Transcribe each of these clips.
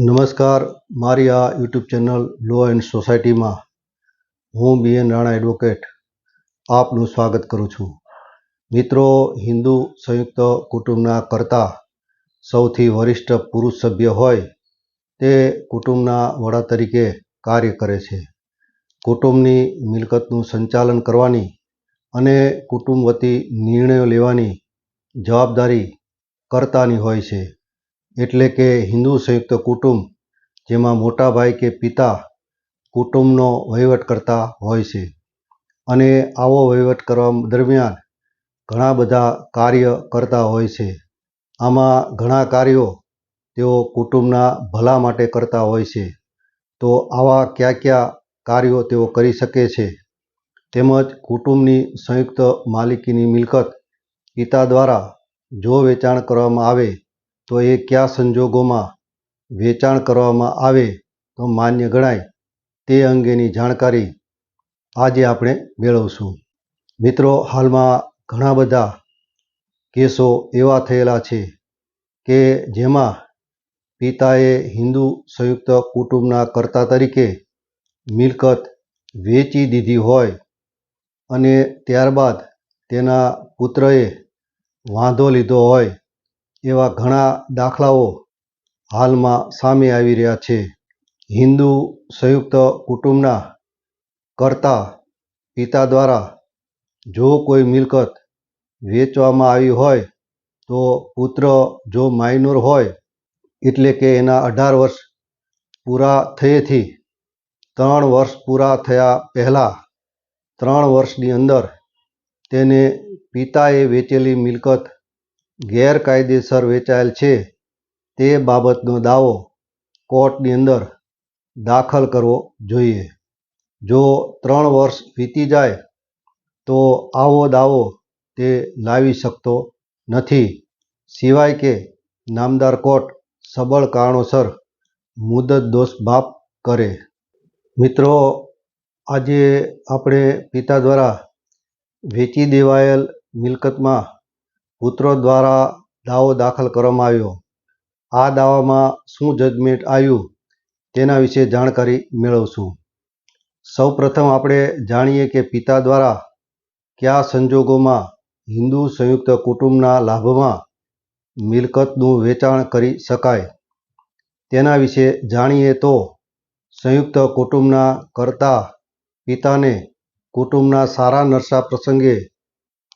નમસ્કાર. મારી આ યુટ્યુબ ચેનલ લો એન્ડ સોસાયટીમાં હું બી એન રાણા એડવોકેટ આપનું સ્વાગત કરું છું. મિત્રો, હિન્દુ સંયુક્ત કુટુંબના કરતા સૌથી વરિષ્ઠ પુરુષ સભ્ય હોય તે કુટુંબના વડા તરીકે કાર્ય કરે છે. કુટુંબની મિલકતનું સંચાલન કરવાની અને કુટુંબ વતી નિર્ણયો લેવાની જવાબદારી કર્તાની હોય છે. એટલે કે હિન્દુ સંયુક્ત કુટુંબ, જેમાં મોટા ભાઈ કે પિતા કુટુંબનો વહીવટ કરતા હોય છે. અને આવો વહીવટ કરવા દરમિયાન ઘણા બધા કાર્ય કરતા હોય છે. આમાં ઘણા કાર્યો તેઓ કુટુંબના ભલા માટે કરતા હોય છે. તો આવા કયા કયા કાર્યો તેઓ કરી શકે છે? તેમજ કુટુંબની સંયુક્ત માલિકીની મિલકત પિતા દ્વારા જો વેચાણ કરવામાં આવે તો એ કયા સંજોગોમાં વેચાણ કરવામાં આવે તો માન્ય ગણાય તે અંગેની જાણકારી આજે આપણે મેળવશું. મિત્રો, હાલમાં ઘણા બધા કેસો એવા થયેલા છે કે જેમાં પિતાએ હિન્દુ સંયુક્ત કુટુંબના કર્તા તરીકે મિલકત વેચી દીધી હોય અને ત્યારબાદ તેના પુત્રએ વાંધો લીધો હોય એવા ઘણા દાખલાઓ હાલમાં સામે આવી રહ્યા છે. હિન્દુ સંયુક્ત કુટુંબના કરતા પિતા દ્વારા જો કોઈ મિલકત વેચવામાં આવી હોય તો પુત્ર જો માઇનોર હોય એટલે કે એના અઢાર વર્ષ પૂરા થયેથી ત્રણ વર્ષ પૂરા થયા પહેલાં ત્રણ વર્ષની અંદર તેને પિતાએ વેચેલી મિલકત ગેરકાયદેસર વેચાયેલ છે. તે બાબતનો દાવો કોર્ટની અંદર દાખલ કરવો જોઈએ. જો ત્રણ વર્ષ વીતી જાય, તો આવો દાવો તે લાવી શકતો નથી. સિવાય કે નામદાર કોર્ટ સબળ કારણોસર મુદત દોષ બાપ કરે. મિત્રો, આજે આપણે પિતા દ્વારા વેચી દેવાયેલ મિલકતમાં પુત્રો દ્વારા દાવો દાખલ કરવામાં આવ્યો. આ દાવામાં શું જજમેન્ટ આવ્યું તેના વિશે જાણકારી મેળવશું. સૌપ્રથમ આપણે જાણીએ કે પિતા દ્વારા કયા સંજોગોમાં હિન્દુ સંયુક્ત કુટુંબના લાભમાં મિલકતનું વેચાણ કરી શકાય તેના વિશે જાણીએ તો સંયુક્ત કુટુંબના કરતા પિતાને કુટુંબના સારા નરસા પ્રસંગે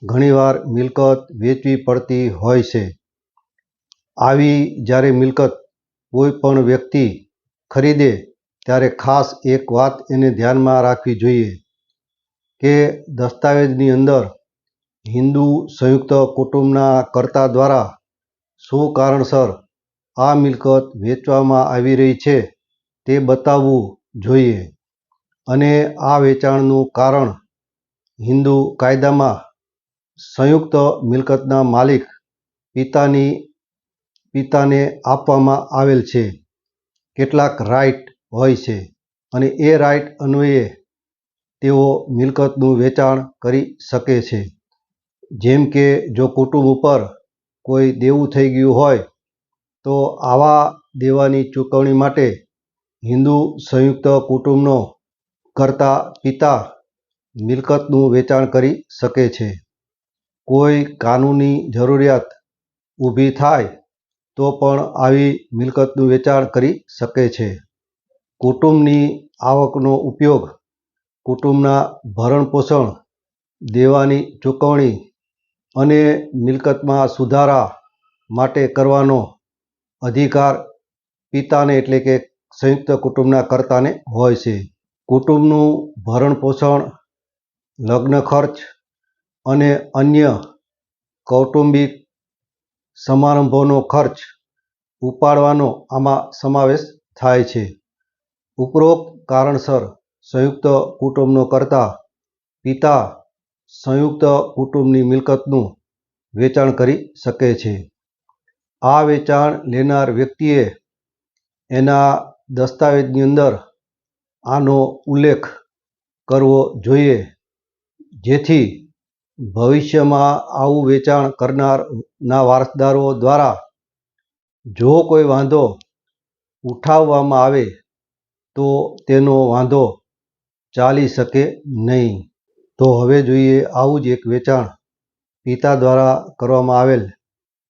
ઘણીવાર મિલકત વેચવી પડતી હોય છે. આવી જ્યારે મિલકત કોઈ પણ વ્યક્તિ ખરીદે, ત્યારે ખાસ એક વાત એને ધ્યાનમાં રાખવી જોઈએ કે દસ્તાવેજની અંદર હિન્દુ સંયુક્ત કુટુંબના કર્તા દ્વારા શું કારણસર આ મિલકત વેચવામાં આવી રહી છે તે બતાવવું જોઈએ. અને આ વેચાણનું કારણ હિન્દુ કાયદામાં સંયુક્ત મિલકતના માલિક પિતાની, પિતાને આપવામાં આવેલ છે. કેટલાક રાઇટ હોય છે અને એ રાઇટ અન્વયે તેઓ મિલકતનું વેચાણ કરી શકે છે. જેમ કે જો કુટુંબ ઉપર કોઈ દેવું થઈ ગયું હોય, તો આવા દેવાની ચૂકવણી માટે હિન્દુ સંયુક્ત કુટુંબનો કરતા પિતા મિલકતનું વેચાણ કરી શકે છે. કોઈ કાનૂની જરૂરિયાત ઊભી થાય, તો પણ આવી મિલકતનું વેચાણ કરી શકે છે. કુટુંબની આવકનો ઉપયોગ, કુટુંબના ભરણપોષણ, દેવાની ચૂકવણી અને મિલકતમાં સુધારા માટે કરવાનો અધિકાર પિતાને એટલે કે સંયુક્ત કુટુંબના કર્તાને હોય છે. કુટુંબનું ભરણપોષણ, લગ્ન ખર્ચ અને અન્ય કૌટુંબિક સમારંભોનો ખર્ચ ઉપાડવાનો આમાં સમાવેશ થાય છે. ઉપરોક્ત કારણસર સંયુક્ત કુટુંબનો કરતા પિતા સંયુક્ત કુટુંબની મિલકતનું વેચાણ કરી શકે છે. આ વેચાણ લેનાર વ્યક્તિએ એના દસ્તાવેજની અંદર આનો ઉલ્લેખ કરવો જોઈએ, જેથી ભવિષ્યમાં આવું વેચાણ કરનારના વારસદારો દ્વારા જો કોઈ વાંધો ઉઠાવવામાં આવે, તો તેનો વાંધો ચાલી શકે નહીં. તો હવે જોઈએ આવું જ એક વેચાણ પિતા દ્વારા કરવામાં આવેલ,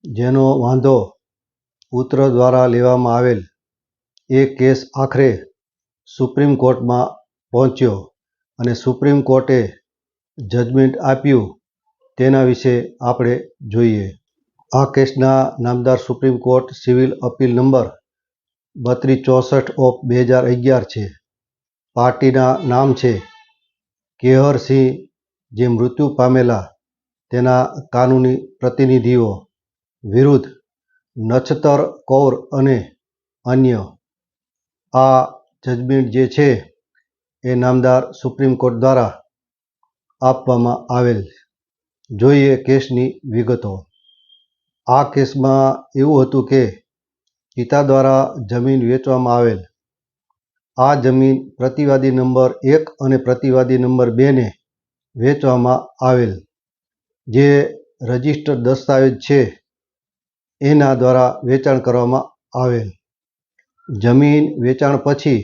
જેનો વાંધો પુત્ર દ્વારા લેવામાં આવેલ એ કેસ આખરે સુપ્રીમ કોર્ટમાં પહોંચ્યો અને સુપ્રીમ કોર્ટે જજમેન્ટ આપ્યું તેના વિશે આપણે જોઈએ. આ કેસના નામદાર supreme court civil appeal number બત્રીસ ચોસઠ ઓફ બે હજાર અગિયાર છે. પાર્ટીના નામ છે કેહરસિંહ જે મૃત્યુ પામેલા તેના કાનૂની પ્રતિનિધિઓ વિરુદ્ધ નછતર કૌર અને અન્ય. આ જજમેન્ટ જે છે એ નામદાર સુપ્રીમ કોર્ટ દ્વારા આપવામાં આવેલ. જોઈએ કેસની વિગતો. આ કેસમાં એવું હતું કે પિતા દ્વારા જમીન વેચવામાં આવેલ. આ જમીન પ્રતિવાદી નંબર એક અને પ્રતિવાદી નંબર બેને વેચવામાં આવેલ. જે રજિસ્ટર દસ્તાવેજ છે, એના દ્વારા વેચાણ કરવામાં આવેલ. જમીન વેચાણ પછી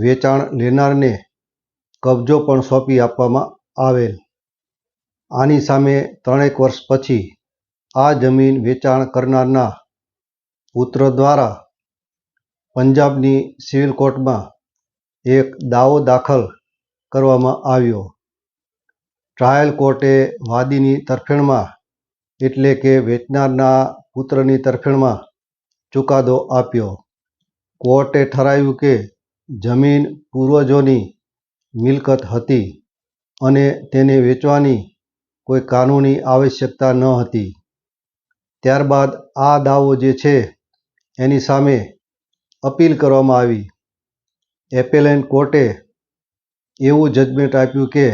વેચાણ લેનારને કબજો પણ સોંપી આપવામાં આવેલ. આની સામે ત્રણેક વર્ષ પછી આ જમીન વેચાણ કરનારના પુત્ર દ્વારા પંજાબની સિવિલ કોર્ટમાં એક દાવો દાખલ કરવામાં આવ્યો. ટ્રાયલ કોર્ટે વાદીની તરફેણમાં એટલે કે વેચનારના પુત્રની તરફેણમાં ચુકાદો આપ્યો. કોર્ટે ઠરાવ્યું કે જમીન પૂર્વજોની મિલકત હતી. અને તેને વેચવાની કોઈ કાનૂની આવશ્યકતા ન હતી. ત્યારબાદ આ દાવો જે છે એની સામે અપીલ કરવામાં આવી. એપેલેન્ટ કોર્ટે એવું જજમેન્ટ આપ્યું કે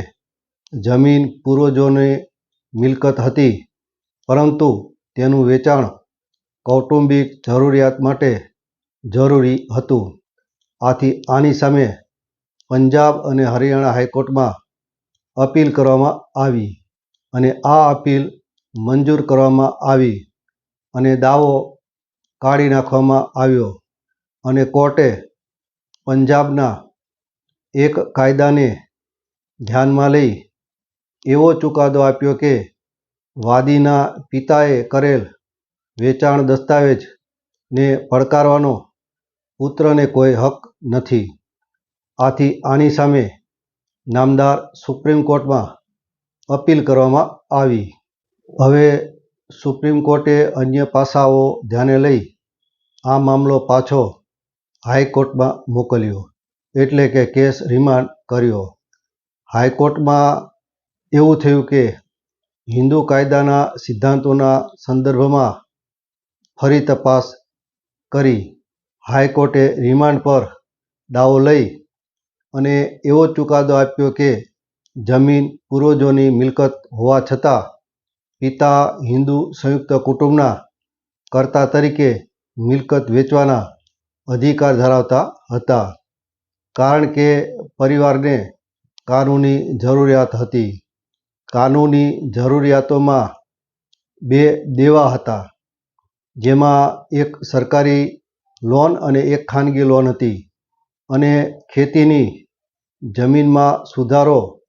જમીન પૂર્વજોની મિલકત હતી, પરંતુ તેનું વેચાણ કૌટુંબિક જરૂરિયાત માટે જરૂરી હતું. આથી આની સામે પંજાબ અને હરિયાણા હાઈકોર્ટમાં અપીલ કરવામાં આવી અને આ અપીલ મંજૂર કરવામાં આવી અને દાવો કાઢી નાખવામાં આવ્યો અને કોર્ટે પંજાબના એક કાયદાને ધ્યાનમાં લઈ એવો ચુકાદો આપ્યો કે વાદીના પિતાએ કરેલ વેચાણ દસ્તાવેજને પડકારવાનો પુત્રને કોઈ હક નથી. આથી આની સામે નામદાર સુપ્રીમ કોર્ટમાં અપીલ કરવામાં આવી. હવે સુપ્રીમ કોર્ટે અન્ય પાસાઓ ધ્યાને લઈ આ મામલો પાછો હાઈકોર્ટમાં મોકલ્યો એટલે કે કેસ રિમાન્ડ કર્યો. હાઈકોર્ટમાં એવું થયું કે હિન્દુ કાયદાના સિદ્ધાંતોના સંદર્ભમાં ફરી તપાસ કરી. હાઈકોર્ટે રિમાન્ડ પર દાવો લઈ અને એવો ચુકાદો આપ્યો કે જમીન પૂર્વજોની મિલકત હોવા છતાં પિતા હિન્દુ સંયુક્ત કુટુંબના કર્તા તરીકે મિલકત વેચવાના અધિકાર ધરાવતા હતા. કારણ કે પરિવારને કાનૂની જરૂરિયાત હતી. કાનૂની જરૂરિયાતોમાં બે દેવા હતા, જેમાં એક સરકારી લોન અને એક ખાનગી લોન હતી અને ખેતીની જમીનમાં સુધારો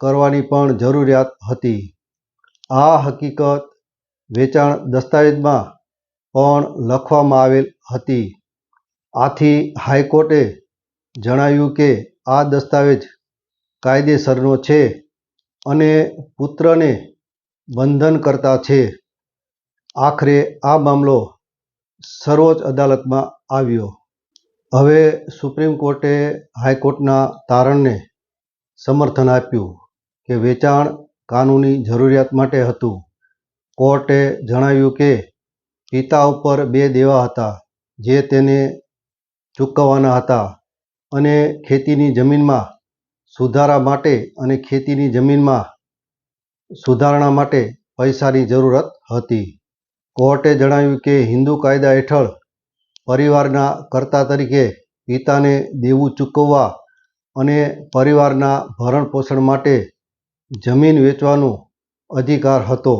કરવાની પણ જરૂરિયાત હતી. આ હકીકત વેચાણ દસ્તાવેજમાં પણ લખવામાં આવેલ હતી. આથી હાઈકોર્ટે જણાવ્યું કે આ દસ્તાવેજ કાયદેસરનો છે અને પુત્રને બંધનકર્તા છે. આખરે આ મામલો સર્વોચ્ચ અદાલતમાં આવ્યો. હવે સુપ્રીમ કોર્ટે હાઈકોર્ટના તારણને સમર્થન આપ્યું કે વેચાણ કાનૂની જરૂરિયાત માટે હતું. કોર્ટે જણાવ્યું કે પિતા ઉપર બે દેવા હતા જે તેને ચૂકવવાના હતા અને ખેતીની જમીનમાં સુધારા માટે અને ખેતીની જમીનમાં સુધારણા માટે પૈસાની જરૂરત હતી. કોર્ટે જણાવ્યું કે હિન્દુ કાયદા હેઠળ પરિવારના કર્તા તરીકે પિતાને દેવું ચૂકવવા અને પરિવારના ભરણ પોષણ માટે જમીન વેચવાનો અધિકાર હતો.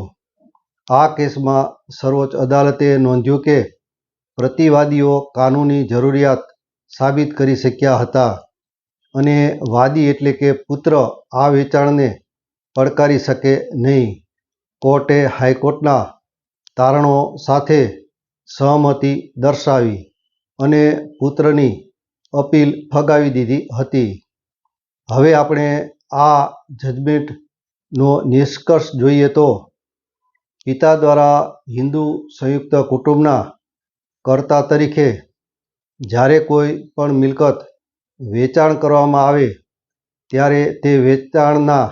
આ કેસમાં સર્વોચ્ચ અદાલતે નોંધ્યું કે પ્રતિવાદીઓ કાનૂની જરૂરિયાત સાબિત કરી શક્યા હતા અને વાદી એટલે કે પુત્ર આ વેચાણને પડકારી શકે નહીં. કોર્ટે હાઈકોર્ટના તારણો સાથે સહમતિ દર્શાવી અને પુત્રની અપીલ ફગાવી દીધી હતી. હવે આપણે આ જજમેન્ટનો નિષ્કર્ષ જોઈએ તો પિતા દ્વારા હિન્દુ સંયુક્ત કુટુંબના કર્તા તરીકે જ્યારે કોઈ પણ મિલકત વેચાણ કરવામાં આવે ત્યારે તે વેચાણના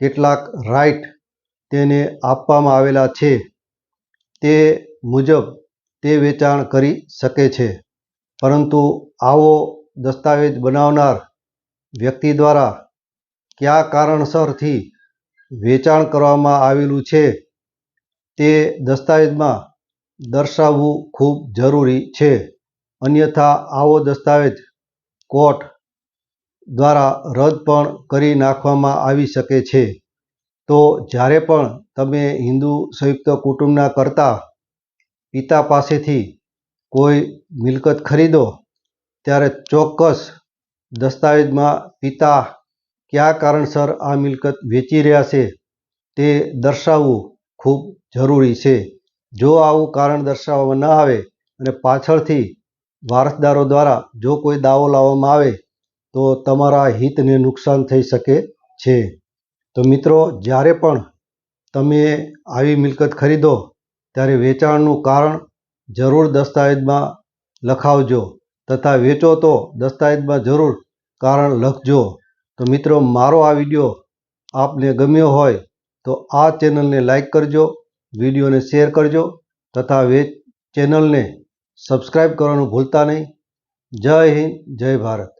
કેટલાક રાઇટ તેને આપવામાં આવેલા છે. તે મુજબ તે વેચાણ કરી શકે છે. પરંતુ આવો દસ્તાવેજ બનાવનાર વ્યક્તિ દ્વારા કયા કારણસરથી વેચાણ કરવામાં આવેલું છે તે દસ્તાવેજમાં દર્શાવવું ખૂબ જરૂરી છે. અન્યથા આવો દસ્તાવેજ કોર્ટ દ્વારા રદ પણ કરી નાખવામાં આવી શકે છે. તો જ્યારે પણ તમે હિન્દુ સંયુક્ત કુટુંબના કર્તા પિતા પાસેથી કોઈ મિલકત ખરીદો, ત્યારે ચોક્કસ દસ્તાવેજમાં પિતા કયા કારણસર આ મિલકત વેચી રહ્યા છે તે દર્શાવવું ખૂબ જરૂરી છે. જો આવું કારણ દર્શાવવામાં ન આવે અને પાછળથી વારસદારો દ્વારા જો કોઈ દાવો લાવવામાં આવે, તો તમારા હિતને નુકસાન થઈ શકે છે. તો મિત્રો, જ્યારે પણ તમે આવી મિલકત ખરીદો ત્યારે વેચાણનું કારણ જરૂર દસ્તાવેજમાં લખાવજો તથા વેચો તો દસ્તાવેજમાં જરૂર કારણ લખજો. તો મિત્રો, મારો આ વીડિયો આપને ગમ્યો હોય તો આ ચેનલને લાઈક કરજો, વિડીયોને શેર કરજો તથા વે ચેનલને સબસ્ક્રાઈબ કરવાનું ભૂલતા નહીં. જય હિન્દ, જય ભારત.